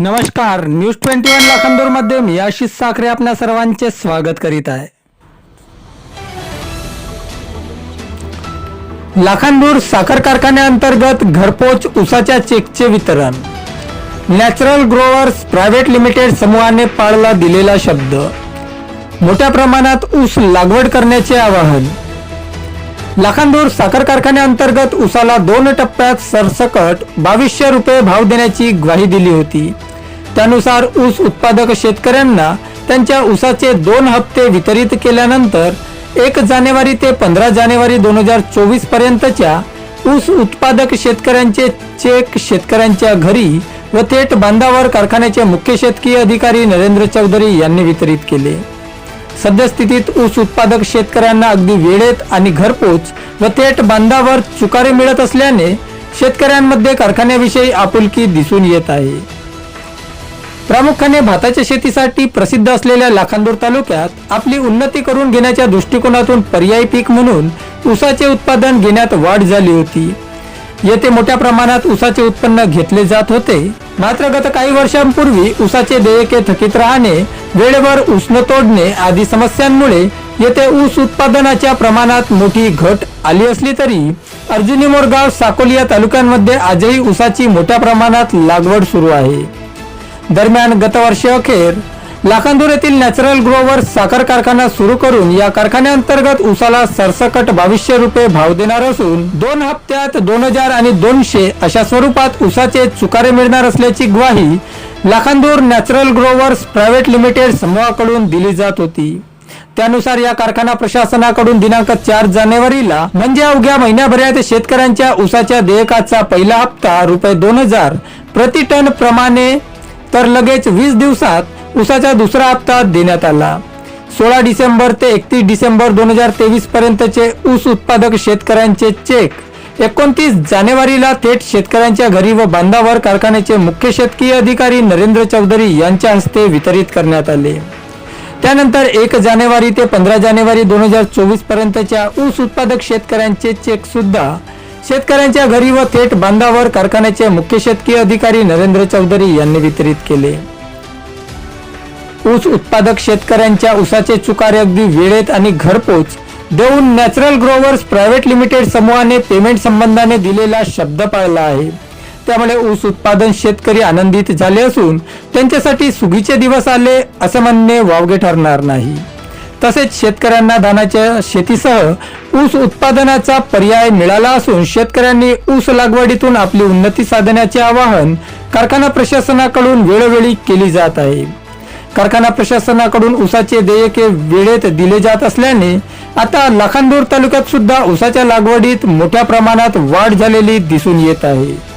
नमस्कार news twenty one लाखांदूरमध्ये मी आशिष साखरे आपल्या सर्वांचे स्वागत करीत आहे. लाखांदूर साखर कारखान्याअंतर्गत घरपोच उसाच्या चेकचे वितरण. नॅचरल ग्रोवर्स प्रायव्हेट लिमिटेड समूहाने पाळला दिलेला शब्द. मोठ्या प्रमाणात ऊस लागवड करण्याचे आवाहन. लाखांदूर साखर कारखान्याअंतर्गत उसाला दोन टप्प्यात सरसकट बावीसशे रुपये भाव देण्याची ग्वाही दिली होती. त्यानुसार ऊस उत्पादक शेतकऱ्यांना त्यांच्या ऊसाचे दोन हप्ते वितरित केल्यानंतर एक जानेवारी ते पंधरा जानेवारी दोन हजार चोवीस पर्यंतच्या ऊस उत्पादक शेतकऱ्यांचे चेक शेतकऱ्यांच्या घरी व थेट बांधावर कारखान्याचे मुख्य शेतकी अधिकारी नरेंद्र चौधरी यांनी वितरित केले. सद्यस्थितीत ऊस उत्पादक शेतकऱ्यांना अगदी वेळेत आणि घरपोच व थेट बांधावर चुकारे मिळत असल्याने शेतकऱ्यांमध्ये कारखान्याविषयी आपुलकी दिसून येत आहे. प्रामुख्याने भाताच्या शेतीसाठी प्रसिद्ध असलेल्या लाखांदूर तालुक्यात आपली उन्नती करून घेण्याच्या दृष्टिकोनातून पर्यायी पीक म्हणून ऊसाचे उत्पादन घेण्यात वाढ झाली होती. येथे मोठ्या प्रमाणात ऊसाचे उत्पन्न घेतले जात होते. मात्र गत काही वर्षांपूर्वी ऊसाचे देयके थकीत राहणे वेळेवर उष्ण तोडणे आदी समस्यांमुळे येथे ऊस उत्पादनाच्या प्रमाणात मोठी घट आली असली तरी अर्जुनी मोरगाव साकोली या तालुक्यांमध्ये आजही ऊसाची मोठ्या प्रमाणात लागवड सुरू आहे. दरम्यान गतवर्षी अखेर लाखांदूर येथील नॅचरल ग्रोवर साखर कारखाना सुरू करून या कारखान्याअंतर्गत उसाला सरसकट बावीसशे रुपये भाव देणार असून दोन हप्त्यात दोन हजार आणि दोनशे अशा स्वरूपात उसाचे चुकारे मिळणार असल्याची ग्वाही Lakhandur natural growers private limited समूहाकडून दिली जात होती. त्यानुसार या कारखाना प्रशासनाकडून दिनांक चार जानेवारीला म्हणजे अवघ्या महिन्याभरात शेतकऱ्यांच्या उसाच्या देयकाचा पहिला हप्ता रुपये दोन हजार प्रति टन प्रमाणे तर लगेच वीस दिवसात ऊसाचा दुसरा हप्ता देण्यात आला. सोळा डिसेंबर ते एकतीस डिसेंबर दोन हजार तेवीस पर्यंतचे ऊस उत्पादक शेतकऱ्यांचे चेक. एकोणतीस जानेवारीला थेट शेतकऱ्यांच्या घरी व बांधावर कारखान्याचे मुख्य शेतकीय अधिकारी नरेंद्र चौधरी यांच्या हस्ते वितरित करण्यात आले. त्यानंतर एक जानेवारी ते पंधरा जानेवारी दोन हजार चोवीस पर्यंतच्या ऊस उत्पादक शेतकऱ्यांचे चेक सुद्धा शेतकऱ्यांच्या घरी व थेट बांधावर कारखान्याचे मुख्य शेतकी अधिकारी नरेंद्र चौधरी यांनी वितरित केले. ऊस उत्पादक शेतकऱ्यांच्या ऊसाचे चुकारे अगदी वेळेत आणि घरपोच देऊन नॅचरल ग्रोवर्स प्रायव्हेट लिमिटेड समूहाने पेमेंट संबंधाने दिलेला शब्द पाळला आहे. त्यामुळे ऊस उत्पादन शेतकरी आनंदित झाले असून त्यांच्यासाठी सुगीचे दिवस आले असं म्हणणे वावगे ठरणार नाही. तसेच शेतकऱ्यांना धानाच्या शेतीसह ऊस उत्पादनाचा पर्याय मिळाला असून शेतकऱ्यांनी ऊस लागवडीतून आपली उन्नती साधण्याचे आवाहन कारखाना प्रशासनाकडून वेळोवेळी केली जात आहे. कारखाना प्रशासनाकडून ऊसाचे देयके वेळेत दिले जात असल्याने आता लाखांदूर तालुक्यात सुद्धा ऊसाच्या लागवडीत मोठ्या प्रमाणात वाढ झालेली दिसून येत आहे.